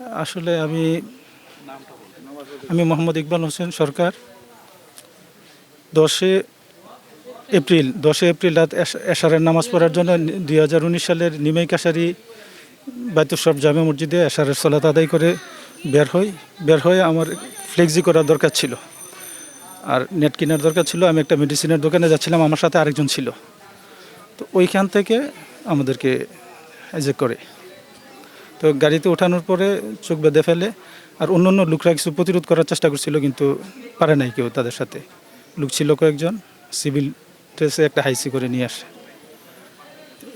আসলে আমি আমি মোহাম্মদ ইকবাল হোসেন সরকার। দশে এপ্রিল দশে এপ্রিল রাত এশ- এশারের নামাজ পড়ার জন্য দুই হাজার উনিশ সালের নিমাই কাশারি বাইতুসব জামে মসজিদে এশারের সলাত আদায় করে বের হই, বের হয়ে আমার ফ্লেক্সি করার দরকার ছিল। আর নেট কেনার দরকার ছিল, আমি একটা মেডিসিনের দোকানে যাচ্ছিলাম, আমার সাথে আরেকজন ছিল। তো ওইখান থেকে আমাদেরকে হাইজেক করে। তো গাড়িতে ওঠানোর পরে চোখ বেঁধে ফেলে আর অন্য অন্য লোকরা কিছু প্রতিরোধ করার চেষ্টা করছিল, কিন্তু পারে নাই কেউ তাদের সাথে। লোক ছিল কয়েকজন, সিভিল ড্রেসে একটা হাইসি করে নিয়ে আসে।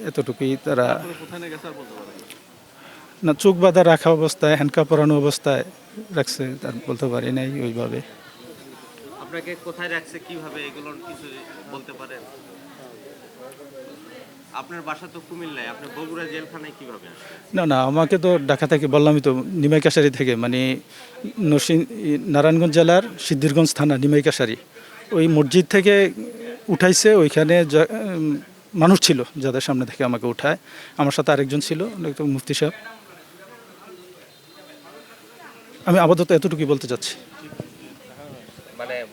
এতটুকুই তারা না, চোখ বাঁধা রাখা অবস্থায়, হ্যান্ডকাপ পরানো অবস্থায় রাখছে, তার বলতে পারি নাই ওইভাবে। আপনাকে কোথায় রাখছে, কীভাবে কিছু বলতে পারেন? আপনার বাসা তো কুমিল্লায় আপনি বগুড়া জেলখানায় কীভাবে না না, আমাকে তো ঢাকা থেকে বললামই তো নিমাই কাশারি থেকে মানে নরসিং নারায়ণগঞ্জ জেলার সিদ্ধিরগঞ্জ থানা নিমাই কাশারি ওই মসজিদ থেকে উঠাইছে, ওইখানে মানুষ ছিল, যাদের সামনে থেকে আমাকে উঠায়। আমার সাথে আরেকজন ছিল মুফতি সাহেব। আমি আপাতত এতটুকুই বলতে চাচ্ছি।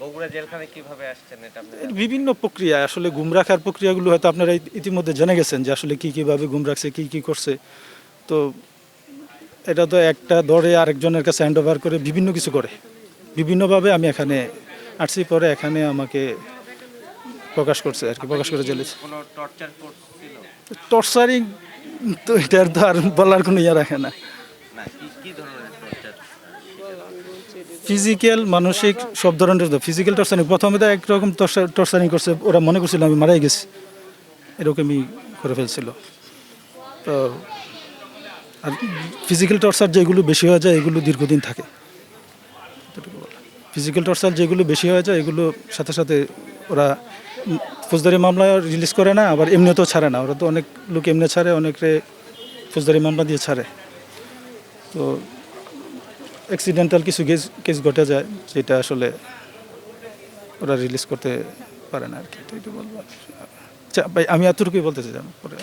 বগুড়া জেলখানায় কীভাবে আসছেন এটা বিভিন্ন প্রক্রিয়া আসলে গুম রাখার প্রক্রিয়াগুলো হয়তো আপনারা ইতিমধ্যে জেনে গেছেন যে আসলে কী কীভাবে গুম রাখছে কী কী করছে। তো এটা তো একটা দরে আরেকজনের কাছে হ্যান্ড ওভার করে বিভিন্ন কিছু করে। বিভিন্নভাবে আমি এখানে আসছি পরে এখানে আমাকে প্রকাশ করছে আর কি প্রকাশ করে কোনো টর্চারিং তো এটার তো আর বলার কোনো ইয়ে রাখে না। ফিজিক্যাল মানসিক, সব ধরনের ফিজিক্যাল টর্চারিং প্রথমে তো একরকম টর্চারিং করছে। ওরা মনে করছিল আমি মারাই গেছি। এরকমই করে ফেলছিল। তো আর ফিজিক্যাল টর্চার যেগুলো বেশি হয়ে যায়, এগুলো দীর্ঘদিন থাকে। ফিজিক্যাল টর্চার যেগুলো বেশি হয়ে যায়, এগুলো সাথে সাথে ওরা ফৌজদারি মামলা রিলিজ করে না, আবার এমনিতেও ছাড়ে না। ওরা তো অনেক লোক এমনি ছাড়ে অনেকে ফৌজদারি মামলা দিয়ে ছাড়ে। তো অ্যাক্সিডেন্টাল কিছু কেস কেস ঘটে যায় যেটা আসলে ওরা রিলিজ করতে পারে না আর কি, এটা বলব। আচ্ছা ভাই, আমি এতটুকুই বলতে চাই পরে